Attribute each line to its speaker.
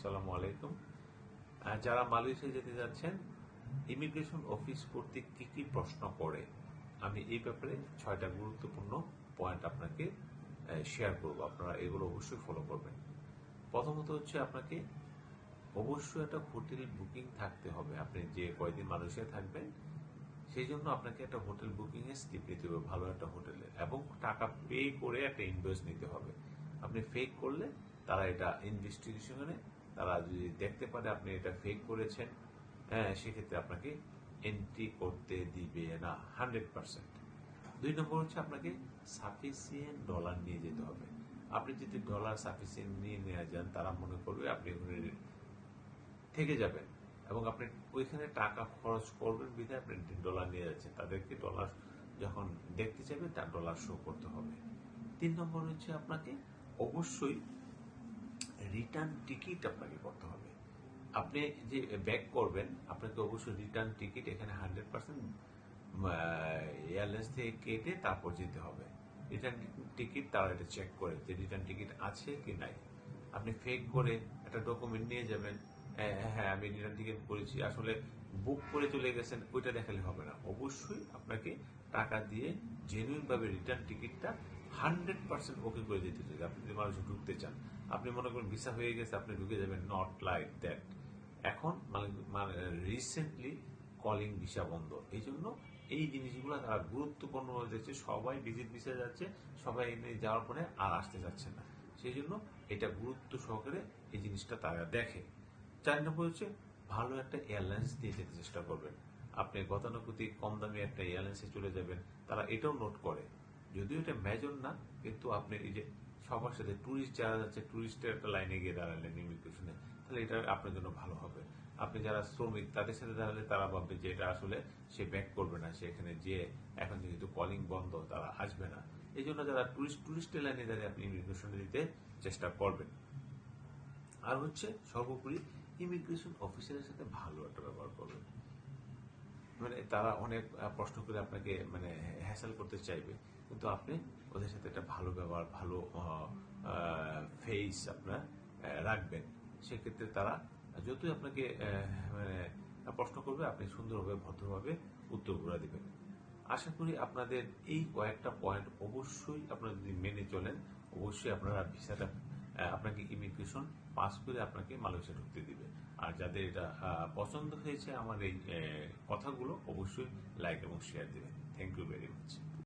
Speaker 1: আসসালামু আলাইকুম। যারা মালয়েশিয়া যেতে যাচ্ছেন ইমিগ্রেশন অফিস কর্তৃক কি কি প্রশ্ন করে আমি এই ব্যাপারে ছয়টা গুরুত্বপূর্ণ পয়েন্ট আপনাকে শেয়ার করব। আপনারা এগুলো অবশ্যই ফলো করবেন। প্রথমত হচ্ছে আপনাকে অবশ্যই একটা হোটেল বুকিং থাকতে হবে। আপনি যে কয়দিন মালয়েশিয়া থাকবেন, সেই জন্য আপনাকে একটা হোটেল বুকিং এর স্লিপ নিতে হবে, ভালো একটা হোটেলে এবং টাকা পে করে একটা ইনভয়েস নিতে হবে। আপনি ফেক করলে তারা এটা ইনভেস্টিগেশনে তারা যদি দেখতে পারে আপনি এটা ফেক করেছেন হ্যাঁ সেক্ষেত্রে আপনাকে এন্ট্রি করতে দিবে না হান্ড্রেড পার্সেন্ট দুই নম্বর হচ্ছে আপনাকে সাফিসিয়েন্ট ডলার নিয়ে যেতে হবে। আপনি যদি ডলার সাফিসিয়েন্ট নিয়ে নেওয়া যান, তারা মনে করবে আপনি ওখানে থেকে যাবেন এবং আপনি ওইখানে টাকা খরচ করবেন বিধায় আপনি ডলার নিয়ে যাচ্ছেন। তাদেরকে ডলার যখন দেখতে চাইবে, তার ডলার শো করতে হবে। তিন নম্বর হচ্ছে আপনাকে অবশ্যই রিটার্ন টিকিট আপনাকে করতে হবে। আপনি যে ব্যাক করবেন আপনাকে অবশ্যই রিটার্ন টিকিট এখানে হান্ড্রেড পার্সেন্ট এয়ারলাইন্স থেকে কেটে তারপর যেতে হবে। রিটার্ন টিকিট তারা এটা চেক করে যে রিটার্ন টিকিট আছে কি নাই। আপনি ফেক করে একটা ডকুমেন্ট নিয়ে যাবেন হ্যাঁ আমি রিটার্ন টিকিট করেছি, আসলে বুক করে চলে গেছেন, ওইটা দেখালে হবে না। অবশ্যই আপনাকে টাকা দিয়ে জেনুইন ভাবে রিটার্ন টিকিটটা হান্ড্রেড পার্সেন্ট ওকে করে দিতে চাই। আপনি যদি মানুষ ঢুকতে চান, আপনি মনে করেন ভিসা হয়ে গেছে, আপনি ঢুকে যাবেন নট লাইক দ্যাট এখন মানে রিসেন্টলি কলিং ভিসা বন্ধ। এই জন্য এই জিনিসগুলো তারা গুরুত্বপূর্ণ হয়ে যাচ্ছে সবাই ভিজিট ভিসা যাচ্ছে, সবাই এনে যাওয়ার পরে আর আসতে যাচ্ছে না। সেই জন্য এটা গুরুত্ব সহকারে এই জিনিসটা তারা দেখে। চার নম্বর হচ্ছে ভালো একটা এয়ারলাইন্স দিয়ে যেতে চেষ্টা করবেন। আপনি গতানুগতিক, কম দামি একটা এয়ারলাইন্সে চলে যাবেন, তারা এটাও নোট করে। এটা মেজর না, কিন্তু আপনি এই যে সবার সাথে টুরিস্ট যারা যাচ্ছে টুরিস্টের একটা লাইনে গিয়ে দাঁড়ালেন ইমিগ্রেশনে তাহলে এটা আপনার জন্য ভালো হবে। আপনি যারা শ্রমিক, তাদের সাথে দাঁড়ালে তারা ভাববে যে এটা আসলে সে ব্যাক করবে না, সে এখানে যে এখন যেহেতু কলিং বন্ধ, তারা আসবে না। এই জন্য যারা টুরিস্ট টুরিস্টের লাইনে দাঁড়িয়ে আপনি ইমিগ্রেশনে দিতে চেষ্টা করবেন। আর হচ্ছে সর্বোপরি ইমিগ্রেশন অফিসারের সাথে ভালো একটা ব্যবহার করবেন। মানে তারা অনেক প্রশ্ন করে আপনাকে মানে হ্যাসেল করতে চাইবে। কিন্তু আপনি ওদের সাথে একটা ভালো ব্যবহার, ভালো ফেস আপনার রাখবেন। সেক্ষেত্রে তারা যতই আপনাকে মানে প্রশ্ন করবে, আপনি সুন্দরভাবে, ভদ্রভাবে উত্তরগুলো দেবেন। আশা করি আপনাদের এই কয়েকটা পয়েন্ট অবশ্যই আপনারা যদি মেনে চলেন, অবশ্যই আপনারা ভিসাটা আপনাকে ইমিগ্রেশন পাস করে আপনাকে মালয়েশিয়া ঢুকতে দিবে। আর যাদের এটা পছন্দ হয়েছে আমার এই কথাগুলো অবশ্যই লাইক এবং শেয়ার দেবেন। Thank you very much